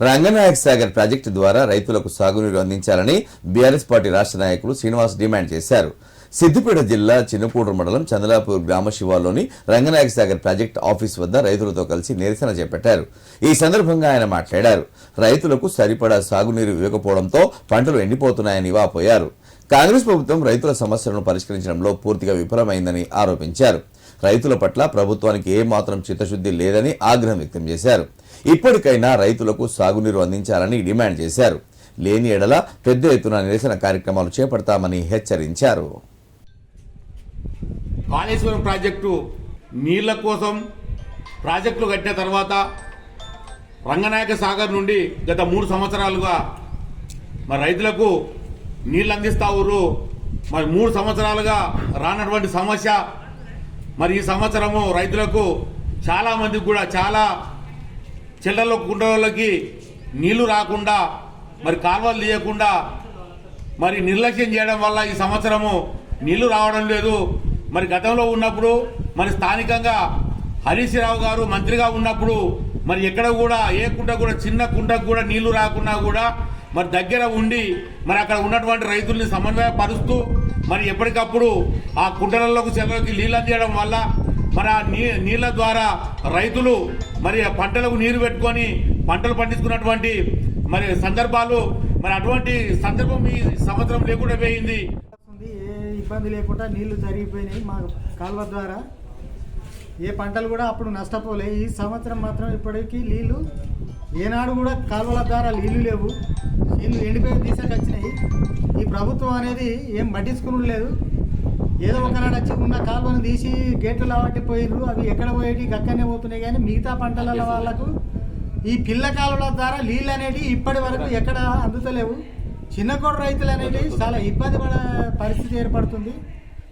Ranganayaka Sagar project ద్వారా రైతులకు సాగునీరు అందించాలని బీఆర్ఎస్ పార్టీ రాష్ట్ర నాయకులు శ్రీనివాస్ డిమాండ్ చేశారు. సిద్దిపేట జిల్లా చిన్నపూడూరు మండలం చందలాపూర్ గ్రామ శివాలోని రంగనాయక సాగర్ ప్రాజెక్టు ఆఫీస్ వద్ద రైతులతో కలిసి నిరసన చేపట్టారు. ఈ సందర్భంగా ఆయన మాట్లాడారు. రైతులకు సరిపడా సాగునీరు ఇవ్వకపోవడంతో పంటలు ఎండిపోతున్నాయని వాపోయారు. కాంగ్రెస్ ప్రభుత్వం రైతుల సమస్యలను పరిష్కరించడంలో పూర్తిగా విఫలమైందని ఆరోపించారు. రైతుల పట్ల ప్రభుత్వానికి ఏమాత్రం చిత్తశుద్ధి లేదని ఆగ్రహం వ్యక్తం చేశారు. ఇప్పటికైనా రైతులకు సాగునీరు అందించాలని డిమాండ్ చేశారు. లేని ఎడల పెద్ద ఎత్తున నిరసన కార్యక్రమాలు చేపడతామని హెచ్చరించారు. కాళేశ్వరం ప్రాజెక్టు నీళ్ళ కోసం ప్రాజెక్టులు కట్టిన తర్వాత రంగనాయక సాగర్ నుండి గత మూడు సంవత్సరాలుగా మరి రైతులకు నీళ్ళు అందిస్తా ఊరు. మరి మూడు సంవత్సరాలుగా రానటువంటి సమస్య మరి ఈ సంవత్సరము రైతులకు చాలామందికి కూడా చాలా చిల్లర్ల కుంటలకి నీళ్ళు రాకుండా మరి కాలువలు తీయకుండా మరి నిర్లక్ష్యం చేయడం వల్ల ఈ సంవత్సరము నీళ్ళు రావడం లేదు. మరి గతంలో ఉన్నప్పుడు మరి స్థానికంగా హరీష్ రావు గారు మంత్రిగా ఉన్నప్పుడు మరి ఎక్కడ కూడా ఏ కుంట కూడా చిన్న కుంటకు కూడా నీళ్ళు రాకుండా కూడా మరి దగ్గర ఉండి మరి అక్కడ ఉన్నటువంటి రైతుల్ని సమన్వయపరుస్తూ మరి ఎప్పటికప్పుడు ఆ కుంటలలోకి చెరువులకి నీళ్ళు అందించడం వల్ల మరి ఆ నీ నీళ్ళ ద్వారా రైతులు మరి పంటలకు నీరు పెట్టుకొని పంటలు పండించుకున్నటువంటి మరి సందర్భాలు మరి అటువంటి సందర్భం ఈ సంవత్సరం లేకుండా పోయింది. ఏ ఇబ్బంది లేకుండా నీళ్ళు జరిగిపోయినాయి మా కాలువ ద్వారా. ఏ పంటలు కూడా అప్పుడు నష్టపోలే. ఈ సంవత్సరం మాత్రం ఇప్పటికీ నీళ్ళు ఏనాడు కూడా కాలువల ద్వారా నీళ్ళు లేవు. నీళ్ళు ఎండిపోయి తీసుకొచ్చినాయి ఈ ప్రభుత్వం అనేది ఏం పట్టించుకుని లేదు. ఏదో ఒకనాడు వచ్చి ఉన్న కాలువను తీసి గేట్లు లావట్టి పోయిర్రు. అవి ఎక్కడ పోయేటి గక్కనే పోతున్నాయి కానీ మిగతా పంటల వాళ్ళకు ఈ పిల్ల కాలువల ద్వారా నీళ్ళు అనేటివి ఇప్పటి వరకు ఎక్కడ అందుతలేవు. చిన్నకోడ రైతులు అనేది చాలా ఇబ్బంది పడే పరిస్థితి ఏర్పడుతుంది.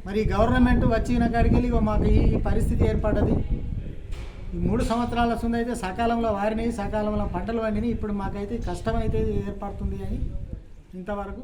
మరి గవర్నమెంట్ వచ్చిన కాడికి వెళ్ళి మాకు ఈ పరిస్థితి ఏర్పడ్డది. ఈ మూడు సంవత్సరాల సుంద అయితే సకాలంలో వారిని సకాలంలో పంటలు పండినాయి ఇప్పుడు మాకైతే కష్టం అయితే ఏర్పడుతుంది అని ఇంతవరకు.